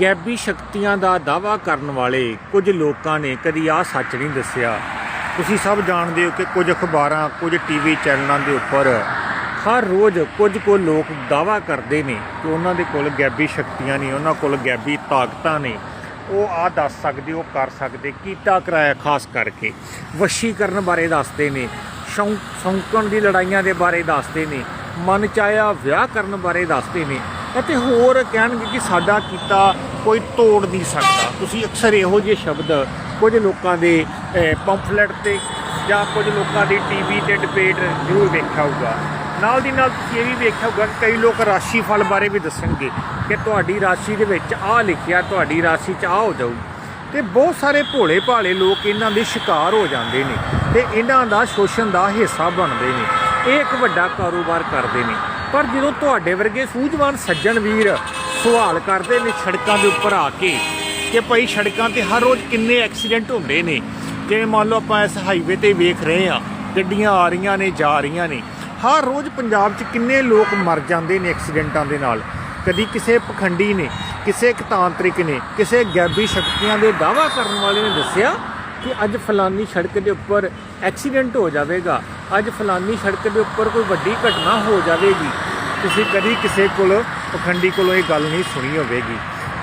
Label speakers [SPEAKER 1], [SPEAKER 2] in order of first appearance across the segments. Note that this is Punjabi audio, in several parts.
[SPEAKER 1] ਗੈਬੀ ਸ਼ਕਤੀਆਂ ਦਾ ਦਾਵਾ ਕਰਨ ਵਾਲੇ ਕੁਝ ਲੋਕਾਂ ਨੇ ਕਦੀ ਆ ਸੱਚ ਨਹੀਂ ਦੱਸਿਆ। ਤੁਸੀਂ ਸਭ ਜਾਣਦੇ ਹੋ ਕਿ ਕੁਝ ਅਖਬਾਰਾਂ, ਕੁਝ ਟੀਵੀ ਚੈਨਲਾਂ ਦੇ ਉੱਪਰ ਹਰ ਰੋਜ਼ ਕੁਝ ਕੁ ਲੋਕ ਦਾਵਾ ਕਰਦੇ ਨੇ ਕਿ ਉਹਨਾਂ ਦੇ ਕੋਲ ਗੈਬੀ ਸ਼ਕਤੀਆਂ ਨੇ, ਉਹਨਾਂ ਕੋਲ ਗੈਬੀ ਤਾਕਤਾਂ ਨੇ। ਉਹ ਆ ਦੱਸ ਸਕਦੇ, ਉਹ ਕਰ ਸਕਦੇ, ਕੀਤਾ ਕਰਾਇਆ ਖਾਸ ਕਰਕੇ। ਵਸ਼ੀਕਰਨ ਬਾਰੇ ਦੱਸਦੇ ਨੇ ਸ਼ੌਂ- ਸ਼ੌਂਕਣ ਦੀ ਲੜਾਈਆਂ ਦੇ ਬਾਰੇ ਦੱਸਦੇ ਨੇ ਮਨ ਚਾਹਿਆ ਵਿਆਹ ਕਰਨ ਬਾਰੇ ਦੱਸਦੇ ਨੇ। ਅਤੇ ਹੋਰ ਕਹਿਣਗੇ ਕਿ ਸਾਡਾ ਕੀਤਾ ਕੋਈ ਤੋੜ ਨਹੀਂ ਸਕਦਾ। ਤੁਸੀਂ ਅਕਸਰ ਇਹੋ ਜਿਹੇ ਸ਼ਬਦ ਕੁਝ ਲੋਕਾਂ ਦੇ ਪੰਫਲੇਟ ਤੇ ਜਾਂ ਕੁਝ ਲੋਕਾਂ ਦੀ ਟੀਵੀ ਤੇ ਡਿਬੇਟ ਜ਼ਰੂਰ ਵੇਖਿਆ ਹੋਊਗਾ। ਨਾਲ ਦੀ ਨਾਲ ਤੁਸੀਂ ਇਹ ਵੀ ਵੇਖਿਆ ਹੋਊਗਾ ਕਿ ਕਈ ਲੋਕ ਰਾਸ਼ੀ ਫਲ ਬਾਰੇ ਵੀ ਦੱਸਣਗੇ ਕਿ ਤੁਹਾਡੀ ਰਾਸ਼ੀ ਦੇ ਵਿੱਚ ਆਹ ਲਿਖਿਆ, ਤੁਹਾਡੀ ਰਾਸ਼ੀ 'ਚ ਆਹ ਹੋ ਜਾਊ। ਤੇ ਬਹੁਤ ਸਾਰੇ ਭੋਲੇ ਭਾਲੇ ਲੋਕ ਇਹਨਾਂ ਦੇ ਸ਼ਿਕਾਰ ਹੋ ਜਾਂਦੇ ਨੇ ਤੇ ਇਹਨਾਂ ਦਾ ਸ਼ੋਸ਼ਣ ਦਾ ਹਿੱਸਾ ਬਣਦੇ ਨੇ। ਇਹ ਇੱਕ ਵੱਡਾ ਕਾਰੋਬਾਰ ਕਰਦੇ ਨੇ। ਪਰ ਜਦੋਂ ਤੁਹਾਡੇ ਵਰਗੇ ਸੂਝਵਾਨ ਸੱਜਣ ਵੀਰ ਸਵਾਲ ਕਰਦੇ ਨੇ ਸੜਕਾਂ ਦੇ ਉੱਪਰ ਆ ਕੇ ਕਿ ਭਾਈ ਸੜਕਾਂ ਤੇ ਹਰ ਰੋਜ਼ ਕਿੰਨੇ ਐਕਸੀਡੈਂਟ ਹੁੰਦੇ ਨੇ ਜਿਵੇਂ ਮੰਨ ਲਓ ਆਪਾਂ ਇਸ ਹਾਈਵੇ ਤੇ ਵੇਖ ਰਹੇ ਆ ਗੱਡੀਆਂ ਆ ਰਹੀਆਂ ਨੇ, ਜਾ ਰਹੀਆਂ ਨੇ, ਹਰ ਰੋਜ਼ ਪੰਜਾਬ 'ਚ ਕਿੰਨੇ ਲੋਕ ਮਰ ਜਾਂਦੇ ਨੇ ਐਕਸੀਡੈਂਟਾਂ ਦੇ ਨਾਲ? ਕਦੀ ਕਿਸੇ ਪਖੰਡੀ ਨੇ, ਕਿਸੇ ਇੱਕ ਤਾਂਤਰਿਕ ਨੇ, ਕਿਸੇ ਗੈਬੀ ਸ਼ਕਤੀਆਂ ਦੇ ਦਾਵਾ ਕਰਨ ਵਾਲੇ ਨੇ ਦੱਸਿਆ? ਕਿ ਅੱਜ ਫਲਾਨੀ ਸੜਕ ਦੇ ਉੱਪਰ ਐਕਸੀਡੈਂਟ ਹੋ ਜਾਵੇਗਾ। ਅੱਜ ਫਲਾਨੀ ਸੜਕ ਦੇ ਉੱਪਰ ਕੋਈ ਵੱਡੀ ਘਟਨਾ ਹੋ ਜਾਵੇਗੀ। ਤੁਸੀਂ ਕਦੀ ਕਿਸੇ ਕੋਲ, ਪਖੰਡੀ ਕੋਲੋਂ ਇਹ ਗੱਲ ਨਹੀਂ ਸੁਣੀ ਹੋਵੇਗੀ।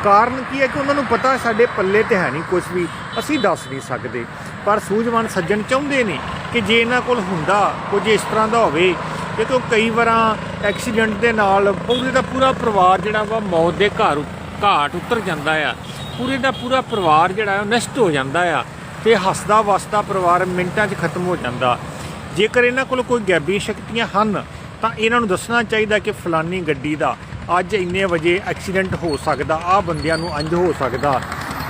[SPEAKER 1] ਕਾਰਨ ਕੀ ਹੈ ਕਿ ਉਹਨਾਂ ਨੂੰ ਪਤਾ ਸਾਡੇ ਪੱਲੇ ਤੇ ਹੈ ਨਹੀਂ ਕੁਝ ਵੀ। ਅਸੀਂ ਦੱਸ ਨਹੀਂ ਸਕਦੇ। ਪਰ ਸੂਝਵਾਨ ਸੱਜਣ ਚਾਹੁੰਦੇ ਨੇ ਕਿ ਜੇ ਇਹਨਾਂ ਕੋਲ ਹੁੰਦਾ, ਕੁਝ ਇਸ ਤਰ੍ਹਾਂ ਦਾ ਹੋਵੇ ਕਿਉਂਕਿ ਕਈ ਵਾਰਾਂ ਐਕਸੀਡੈਂਟ ਦੇ ਨਾਲ ਪੂਰੇ ਦਾ ਪੂਰਾ ਪਰਿਵਾਰ ਜਿਹੜਾ ਵਾ ਮੌਤ ਦੇ ਘਰ ਘਾਟ ਉਤਰ ਜਾਂਦਾ ਆ। ਪੂਰੇ ਦਾ ਪੂਰਾ ਪਰਿਵਾਰ ਜਿਹੜਾ ਉਹ ਨਸ਼ਟ ਹੋ ਜਾਂਦਾ ਆ। ਤੇ ਹੱਸਦਾ ਵਸਦਾ ਪਰਿਵਾਰ ਮਿੰਟਾਂ 'ਚ ਖਤਮ ਹੋ ਜਾਂਦਾ। ਜੇਕਰ ਇਹਨਾਂ ਕੋਲ ਕੋਈ ਗੈਬੀ ਸ਼ਕਤੀਆਂ ਹਨ, ਤਾਂ ਇਹਨਾਂ ਨੂੰ ਦੱਸਣਾ ਚਾਹੀਦਾ ਕਿ ਫਲਾਨੀ ਗੱਡੀ ਦਾ ਅੱਜ ਇੰਨੇ ਵਜੇ ਐਕਸੀਡੈਂਟ ਹੋ ਸਕਦਾ ਆ ਬੰਦਿਆਂ ਨੂੰ ਅੰਜ ਹੋ ਸਕਦਾ।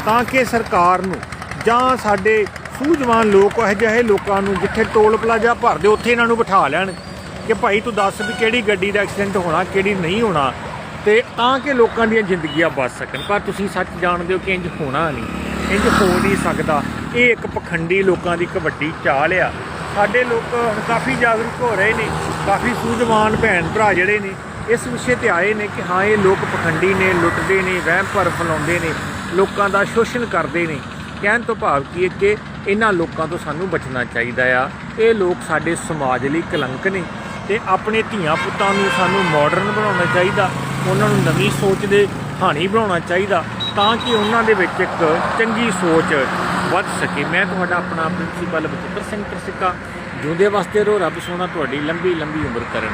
[SPEAKER 1] ਤਾਂ ਕਿ ਸਰਕਾਰ ਨੂੰ ਜਾਂ ਸਾਡੇ ਸੂਝਵਾਨ ਲੋਕ, ਇਹੋ ਜਿਹੇ ਲੋਕਾਂ ਨੂੰ ਜਿੱਥੇ ਟੋਲ ਪਲਾਜ਼ਾ ਭਰਦੇ ਉੱਥੇ ਇਹਨਾਂ ਨੂੰ ਬਿਠਾ ਲੈਣ ਕਿ ਭਾਈ ਤੂੰ ਦੱਸ ਵੀ ਕਿਹੜੀ ਗੱਡੀ ਦਾ ਐਕਸੀਡੈਂਟ ਹੋਣਾ, ਕਿਹੜੀ ਨਹੀਂ ਹੋਣਾ ਤੇ ਤਾਂ ਕਿ ਲੋਕਾਂ ਦੀਆਂ ਜ਼ਿੰਦਗੀਆਂ ਬਚ ਸਕਣ। ਪਰ ਤੁਸੀਂ ਸੱਚ ਜਾਣਦੇ ਹੋ ਕਿ ਇੰਜ ਹੋਣਾ ਨਹੀਂ। ਇੰਜ ਹੋ ਨਹੀਂ ਸਕਦਾ। ਇਹ ਇੱਕ ਪਖੰਡੀ ਲੋਕਾਂ ਦੀ ਇੱਕ ਵੱਡੀ ਚਾਲ ਆ। ਸਾਡੇ ਲੋਕ ਹੁਣ ਕਾਫੀ ਜਾਗਰੂਕ ਹੋ ਰਹੇ ਨੇ। ਕਾਫੀ ਸੂਝਵਾਨ ਭੈਣ ਭਰਾ ਜਿਹੜੇ ਨੇ, ਇਸ ਵਿਸ਼ੇ ਤੇ ਆਏ ਨੇ ਕਿ ਹਾਂ, ਇਹ ਲੋਕ ਪਖੰਡੀ ਨੇ, ਲੁੱਟਦੇ ਨੇ, ਵਹਿਮ ਭਰ ਫਲਾਉਂਦੇ ਨੇ, ਲੋਕਾਂ ਦਾ ਸ਼ੋਸ਼ਣ ਕਰਦੇ ਨੇ। ਕਹਿਣ ਤੋਂ ਭਾਵ ਕੀ ਹੈ ਕਿ ਇਹਨਾਂ ਲੋਕਾਂ ਤੋਂ ਸਾਨੂੰ ਬਚਣਾ ਚਾਹੀਦਾ ਆ। ਇਹ ਲੋਕ ਸਾਡੇ ਸਮਾਜ ਲਈ ਕਲੰਕ ਨੇ ਤੇ ਆਪਣੇ ਧੀਆਂ ਪੁੱਤਾਂ ਨੂੰ ਸਾਨੂੰ ਮਾਡਰਨ ਬਣਾਉਣਾ ਚਾਹੀਦਾ। ਉਹਨਾਂ ਨੂੰ ਨਵੀਂ ਸੋਚ ਦੇ ਹਾਣੀ ਬਣਾਉਣਾ ਚਾਹੀਦਾ। ਤਾਂ ਕਿ ਉਹਨਾਂ ਦੇ ਵਿੱਚ ਇੱਕ ਚੰਗੀ ਸੋਚ ਵੱਧ ਸਕੇ। ਮੈਂ ਤੁਹਾਡਾ ਆਪਣਾ ਪ੍ਰਿੰਸੀਪਲ ਬਚਿੱਤਰ ਸਿੰਘ ਤਰਸਿੱਕਾ, ਜਿਉਂਦੇ ਵਾਸਤੇ ਰੋ ਰੱਬ ਸੋਨਾ ਤੁਹਾਡੀ ਲੰਬੀ ਲੰਬੀ ਉਮਰ ਕਰਨ।